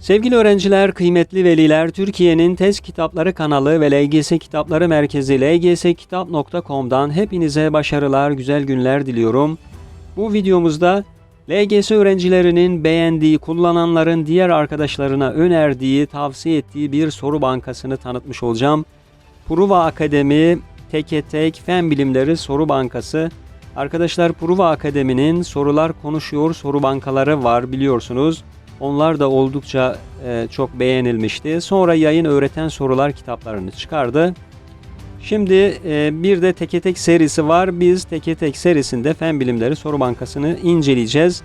Sevgili öğrenciler, kıymetli veliler, Türkiye'nin Tez Kitapları kanalı ve LGS Kitapları Merkezi lgskitap.com'dan hepinize başarılar, güzel günler diliyorum. Bu videomuzda LGS öğrencilerinin beğendiği, kullananların diğer arkadaşlarına önerdiği, tavsiye ettiği bir soru bankasını tanıtmış olacağım. Pruva Akademi Teke Tek Fen Bilimleri Soru Bankası. Arkadaşlar Pruva Akademi'nin Sorular Konuşuyor soru bankaları var biliyorsunuz. Onlar da oldukça e, çok beğenilmişti. Sonra yayın öğreten sorular kitaplarını çıkardı. Şimdi e, bir de Teke Tek serisi var. Biz Teke Tek serisinde Fen Bilimleri Soru Bankası'nı inceleyeceğiz.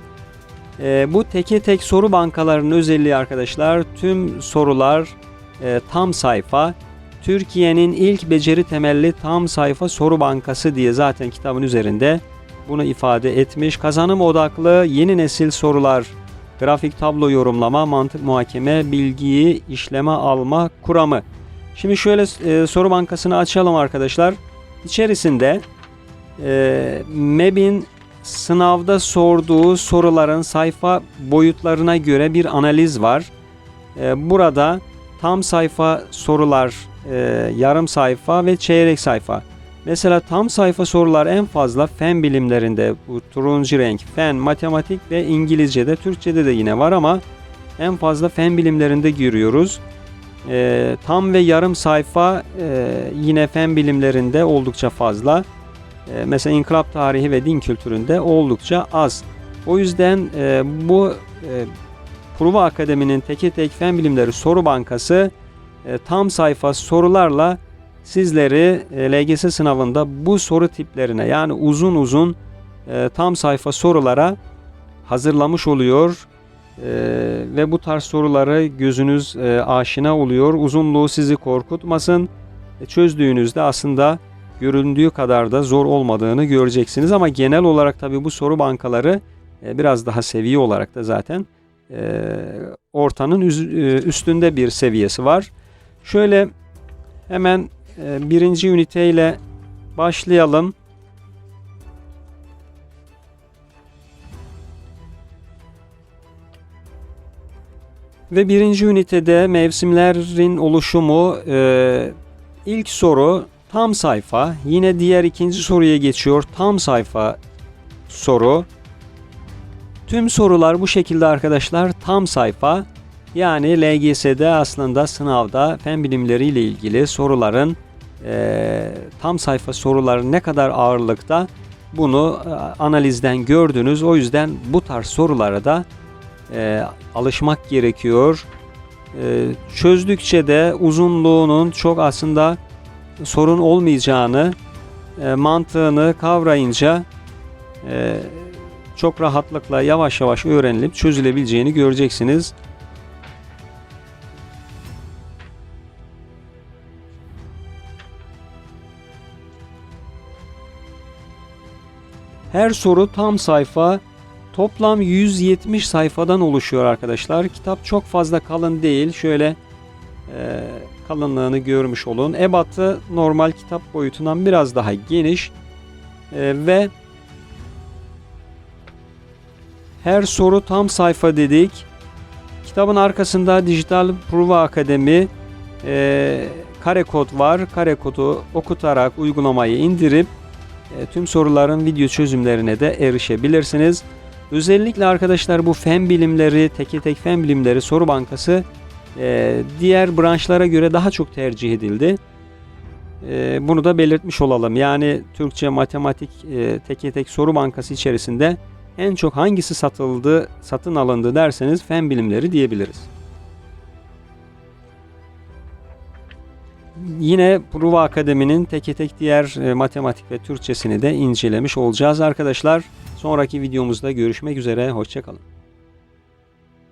E, bu Teke Tek soru bankalarının özelliği arkadaşlar tüm sorular e, tam sayfa. Türkiye'nin ilk beceri temelli tam sayfa soru bankası diye zaten kitabın üzerinde bunu ifade etmiş. Kazanım odaklı yeni nesil sorular grafik tablo yorumlama, mantık muhakeme, bilgiyi işleme alma kuramı. Şimdi şöyle e, soru bankasını açalım arkadaşlar. İçerisinde e, MEB'in sınavda sorduğu soruların sayfa boyutlarına göre bir analiz var. E, burada tam sayfa sorular, e, yarım sayfa ve çeyrek sayfa. Mesela tam sayfa sorular en fazla fen bilimlerinde bu turuncu renk, fen, matematik ve İngilizce'de, Türkçe'de de yine var ama en fazla fen bilimlerinde görüyoruz. Ee, tam ve yarım sayfa e, yine fen bilimlerinde oldukça fazla. Ee, mesela inkılap tarihi ve din kültüründe oldukça az. O yüzden e, bu e, Pruva Akademi'nin teke tek fen bilimleri soru bankası e, tam sayfa sorularla sizleri e, LGS sınavında bu soru tiplerine yani uzun uzun e, tam sayfa sorulara hazırlamış oluyor. E, ve bu tarz soruları gözünüz e, aşina oluyor. Uzunluğu sizi korkutmasın. E, çözdüğünüzde aslında göründüğü kadar da zor olmadığını göreceksiniz. Ama genel olarak tabi bu soru bankaları e, biraz daha seviye olarak da zaten e, ortanın e, üstünde bir seviyesi var. Şöyle hemen birinci üniteyle başlayalım. Ve birinci ünitede mevsimlerin oluşumu e, ilk soru tam sayfa. Yine diğer ikinci soruya geçiyor. Tam sayfa soru. Tüm sorular bu şekilde arkadaşlar tam sayfa. Yani LGS'de aslında sınavda fen bilimleri ile ilgili soruların e, tam sayfa soruları ne kadar ağırlıkta bunu e, analizden gördünüz. O yüzden bu tarz sorulara da e, alışmak gerekiyor. E, çözdükçe de uzunluğunun çok aslında sorun olmayacağını, e, mantığını kavrayınca e, çok rahatlıkla yavaş yavaş öğrenilip çözülebileceğini göreceksiniz. Her soru tam sayfa toplam 170 sayfadan oluşuyor arkadaşlar. Kitap çok fazla kalın değil. Şöyle e, kalınlığını görmüş olun. Ebatı normal kitap boyutundan biraz daha geniş E, ve her soru tam sayfa dedik. Kitabın arkasında Dijital Prova Akademi e, kare kod var. Kare kodu okutarak uygulamayı indirip tüm soruların video çözümlerine de erişebilirsiniz. Özellikle arkadaşlar bu fen bilimleri, teke tek fen bilimleri soru bankası e, diğer branşlara göre daha çok tercih edildi. E, bunu da belirtmiş olalım. Yani Türkçe, matematik, e, teke tek soru bankası içerisinde en çok hangisi satıldı, satın alındı derseniz fen bilimleri diyebiliriz. Yine Pruva Akademi'nin teke tek diğer e, matematik ve Türkçesini de incelemiş olacağız arkadaşlar. Sonraki videomuzda görüşmek üzere, hoşçakalın.